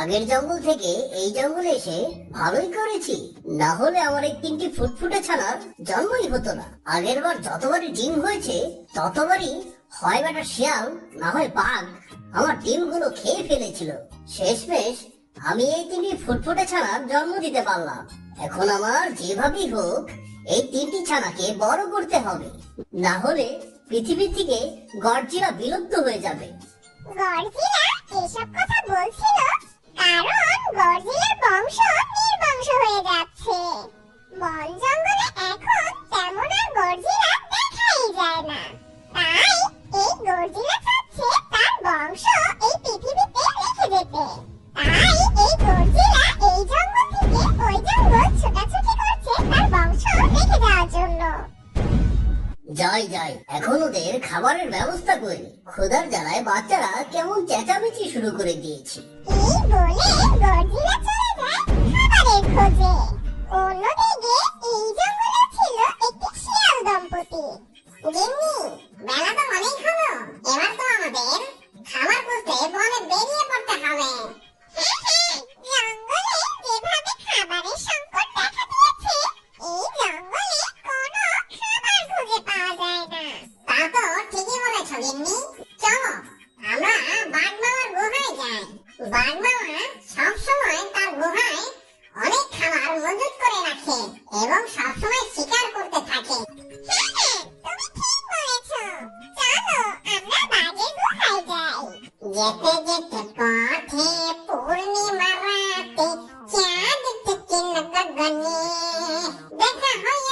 আগের জঙ্গল থেকে এই জঙ্গলে এসে ভালোই করেছি। না হলে আমার এই তিনটি ফুটফুটে ছানার জন্মই হতো না। আগের বার যতবারই ডিম হয়েছে, ততবারই হয় বেটা শিয়াল, না হয় বাঘ। আমার ডিমগুলো খেয়ে ফেলেছিল। শেষমেশ আমি এই তিনটি ফুটফুটে ছানার জন্ম দিতে পারলাম। এখন আমার যেভাবেই হোক, এই তিনটি ছানাকে বড় করতে হবে। না হলে পৃথিবী থেকে গডজিলা বিলুপ্ত হয়ে যাবে। গডজিলা এসব যাই যাই। এখন ওদের খাবারের ব্যবস্থা করি। খোদার জ্বালায় বাচ্চারা কেমন চেঁচামেচি শুরু করে দিয়েছে। তুমি চলো আমরা বাঘ বাবার গুহায় যাই বাঘ বাবা সবসময় তার গুহায় অনেক খাবার মজুত করে রাখে এবং সবসময় শিকার করতে থাকে যেতে যেতে পথে পূর্ণিমা রাতে চাঁদ থেকে নগগনে দেখা হয়